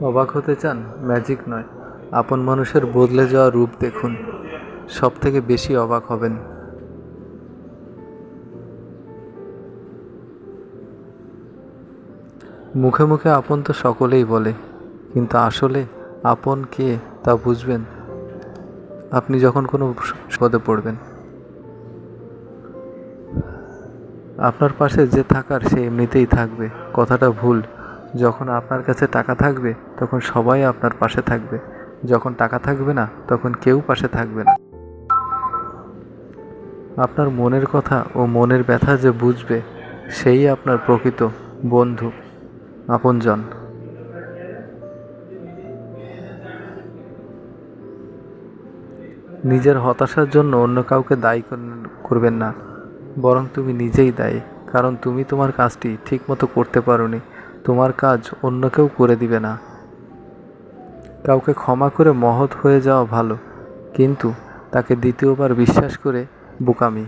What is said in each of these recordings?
অবাক হতে চান? ম্যাজিক নয়। আপন মানুষের বদলে যাওয়া রূপ দেখুন। সব থেকে বেশি অবাক হবেন। মুখে মুখে আপন তো সকলেই বলে, কিন্তু আসলে আপন কে তা বুঝবেন? আপনি যখন কোনো বিপদে পড়বেন। আপনার পাশে যে থাকার সে এমনিতেই থাকবে। কথাটা ভুল। যখন আপনার কাছে টাকা থাকবে, তখন সবাই আপনার পাশে থাকবে। যখন টাকা থাকবে না, তখন কেউ পাশে থাকবে না। আপনার মনের কথা ও মনের ব্যথা যে বুঝবে, সেই আপনার প্রকৃত বন্ধু, আপনজন। নিজের হতাশার জন্য অন্য কাউকে দায়ী কর- করবেন না। বরং তুমি নিজেই দায়ী, কারণ তুমি তোমার কাজটি ঠিকমতো করতে পারোনি। তোমার কাজ অন্য কেউ করে দিবে না। কাউকে ক্ষমা করে মহৎ হয়ে যাওয়া ভালো, কিন্তু তাকে দ্বিতীয়বার বিশ্বাস করে বোকামি।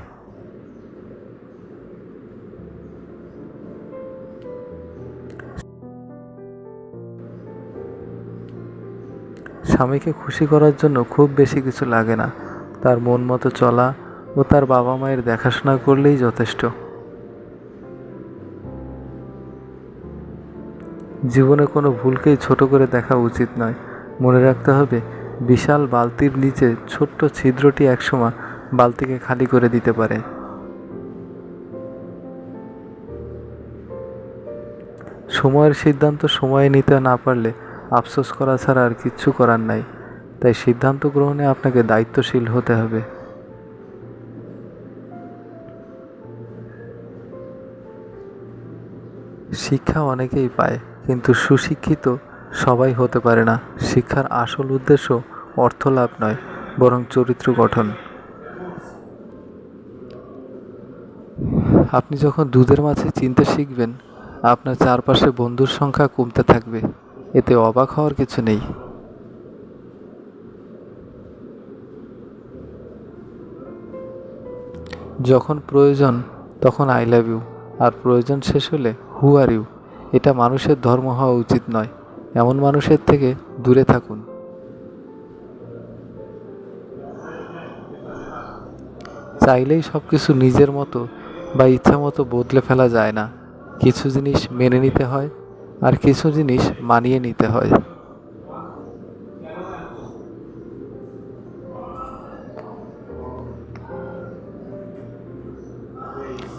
স্বামীকে খুশি করার জন্য খুব বেশি কিছু লাগে না। তার মন মতো চলা ও তার বাবা মায়ের দেখাশোনা করলেই যথেষ্ট। জীবনে কোনো ভুলকেই ছোট করে দেখা উচিত নয়। মনে রাখতে হবে, বিশাল বালতির নিচে ছোট্ট ছিদ্রটি একসময় বালতিকে খালি করে দিতে পারে। সময়ের সিদ্ধান্ত সময়ে নিতে না পারলে আফসোস করা ছাড়া আর কিচ্ছু করার নাই। তাই সিদ্ধান্ত গ্রহণে আপনাকে দায়িত্বশীল হতে হবে। শিক্ষা অনেকেই পায়। কিন্তু সুশিক্ষিত সবাই হতে পারে না। শিক্ষার আসল উদ্দেশ্য অর্থ লাভ নয়, বরং চরিত্র গঠন। আপনি যখন দুধের মাঝে চিনতে শিখবেন, আপনার চারপাশে বন্ধুর সংখ্যা কমতে থাকবে। এতে অবাক হওয়ার কিছু নেই। যখন প্রয়োজন, তখন আই লাভ ইউ, আর প্রয়োজন শেষ হলে হু আর ইউ। এটা মানুষের ধর্ম হওয়া উচিত নয়। এমন মানুষের থেকে দূরে থাকুন। চাইলেই সব কিছু নিজের মতো বা ইচ্ছা মতো বদলে ফেলা যায় না। কিছু জিনিস মেনে নিতে হয় আর কিছু জিনিস মানিয়ে নিতে হয়।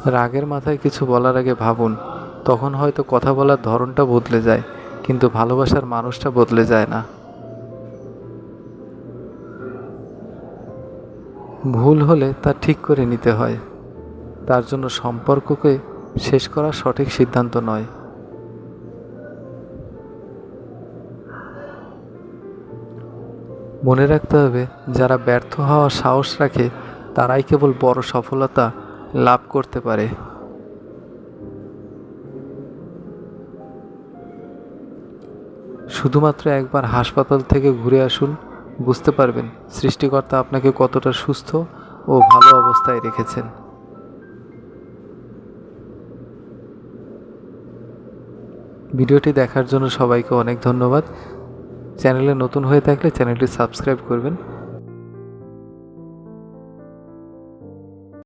রাগের মাথায় কিছু বলার আগে ভাবুন। তখন হয়তো কথা বলার ধরনটা বদলে যায়, কিন্তু ভালোবাসার মানুষটা বদলে যায় না। ভুল হলে তা ঠিক করে নিতে হয়। তার জন্য সম্পর্ককে শেষ করা সঠিক সিদ্ধান্ত নয়। মনে রাখতে হবে, যারা ব্যর্থ হওয়ার সাহস রাখে, তারাই কেবল বড় সফলতা লাভ করতে পারে। শুধুমাত্র একবার হাসপাতাল থেকে ঘুরে আসুন, বুঝতে পারবেন সৃষ্টিকর্তা আপনাকে কতটা সুস্থ ও ভালো অবস্থায় রেখেছেন। ভিডিওটি দেখার জন্য সবাইকে অনেক ধন্যবাদ। চ্যানেলে নতুন হয়ে থাকলে চ্যানেলটি সাবস্ক্রাইব করবেন।